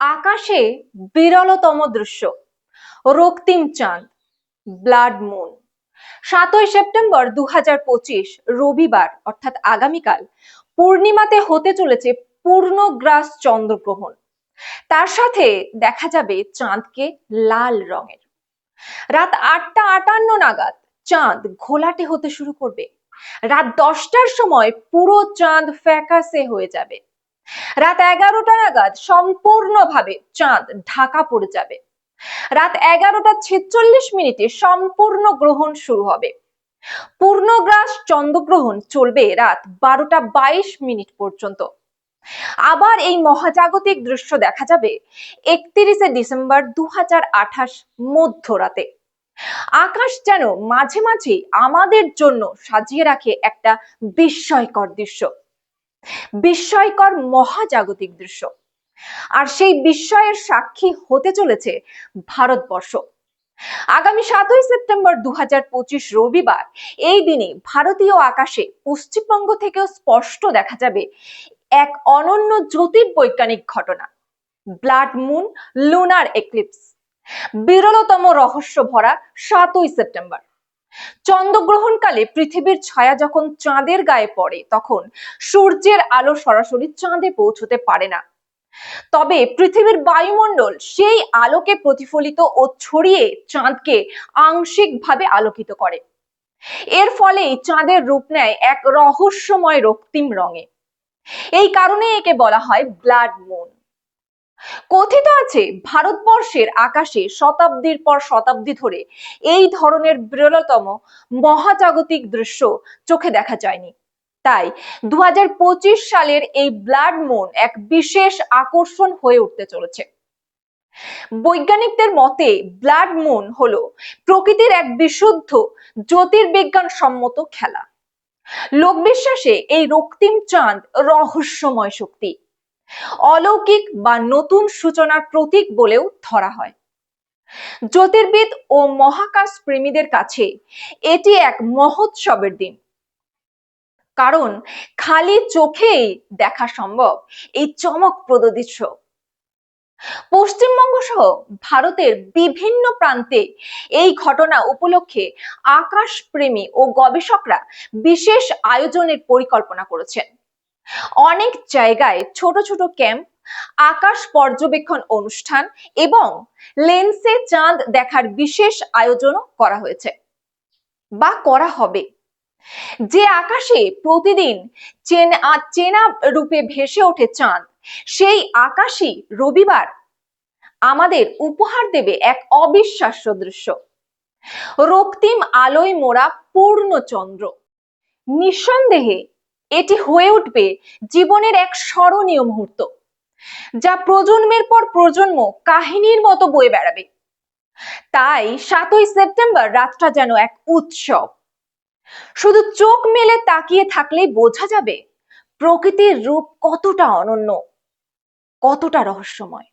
আকাশে বিরলতম দৃশ্য, রক্তিম চাঁদ, ব্লাড মুন। সাতই সেপ্টেম্বর দু হাজার পঁচিশ, রবিবার, অর্থাৎ আগামীকাল, পূর্ণিমাতে হতে চলেছে পূর্ণগ্রাস চন্দ্রগ্রহণ। তার সাথে দেখা যাবে চাঁদকে লাল রঙের। রাত আটটা আটান্ন নাগাদ চাঁদ ঘোলাটে হতে শুরু করবে। রাত দশটার সময় পুরো চাঁদ ফ্যাকাসে হয়ে যাবে। রাত এগারোটা নাগাদ সম্পূর্ণভাবে চাঁদ ঢাকা পড়ে যাবে। রাত এগারোটা ছেচল্লিশ মিনিটে সম্পূর্ণ গ্রহণ শুরু হবে। পূর্ণগ্রাস চন্দ্রগ্রহণ চলবে রাত বারোটা বাইশ মিনিট পর্যন্ত। আবার এই মহাজাগতিক দৃশ্য দেখা যাবে একত্রিশে ডিসেম্বর দু হাজার আঠাশ মধ্যরাতে। আকাশ যেন মাঝে মাঝে আমাদের জন্য সাজিয়ে রাখে একটা বিস্ময়কর দৃশ্য। বিস্ময়কর মহাজাগতিক দৃশ্য। আর সেই বিস্ময়ের সাক্ষী হতে চলেছে ভারতবর্ষ। আগামী সাতই সেপ্টেম্বর দুহাজার পঁচিশ রবিবার এই দিনে ভারতীয় আকাশে পশ্চিমবঙ্গ থেকেও স্পষ্ট দেখা যাবে এক অনন্য জ্যোতির্বৈজ্ঞানিক ঘটনা। Blood moon, lunar eclipse. বিরলতম রহস্য ভরা সাতই সেপ্টেম্বর। চন্দ্রগ্রহণকালে পৃথিবীর ছায়া যখন চাঁদের গায়ে পড়ে, তখন সূর্যের আলো সরাসরি চাঁদে পৌঁছতে পারে না। তবে পৃথিবীর বায়ুমণ্ডল সেই আলোকে প্রতিফলিত ও ছড়িয়ে চাঁদকে আংশিকভাবে আলোকিত করে। এর ফলেই চাঁদের রূপ নেয় এক রহস্যময় রক্তিম রঙে। এই কারণে একে বলা হয় ব্লাড মুন। কথিত আছে, ভারতবর্ষের আকাশে শতাব্দীর পর শতাব্দী ধরে এই ধরনের বিরলতম মহাজাগতিক দৃশ্য চোখে দেখা যায়নি। তাই দুই হাজার পঁচিশ সালের এই ব্লাড মুন এক বিশেষ আকর্ষণ হয়ে উঠতে চলেছে। বৈজ্ঞানিকদের মতে, ব্লাড মুন হলো প্রকৃতির এক বিশুদ্ধ জ্যোতির্বিজ্ঞান সম্মত খেলা। লোকবিশ্বাসে এই রক্তিম চাঁদ রহস্যময় শক্তি। অলৌকিক বা নতুন সূচনার প্রতীক বলেও ধরা হয়। জ্যোতির্বিদ ও মহাকাশ প্রেমীদের কাছে এটি এক মহোৎসবের দিন। কারণ খালি চোখেই দেখা সম্ভব এই চমকপ্রদ দৃশ্য। পশ্চিমবঙ্গ সহ ভারতের বিভিন্ন প্রান্তে এই ঘটনা উপলক্ষে আকাশ প্রেমী ও গবেষকরা বিশেষ আয়োজনের পরিকল্পনা করেছেন। অনেক জায়গায় ছোট ছোট ক্যাম্প, আকাশ পর্যবেক্ষণ অনুষ্ঠান এবং লেন্সে চাঁদ দেখার বিশেষ আয়োজনও করা হয়েছে। বা করা হবে। যে আকাশে প্রতিদিন চেনা চেনা রূপে ভেসে ওঠে চাঁদ, সেই আকাশই রবিবার আমাদের উপহার দেবে এক অবিশ্বাস্য দৃশ্য। রক্তিম আলোয় মোড়া পূর্ণ চন্দ্র নিঃসন্দেহে এটি হয়ে উঠবে জীবনের এক স্মরণীয় মুহূর্ত, যা প্রজন্মের পর প্রজন্ম কাহিনীর মতো বয়ে বেড়াবে। তাই সাতই সেপ্টেম্বর রাতটা যেন এক উৎসব। শুধু চোখ মেলে তাকিয়ে থাকলেই বোঝা যাবে প্রকৃতির রূপ কতটা অনন্য, কতটা রহস্যময়।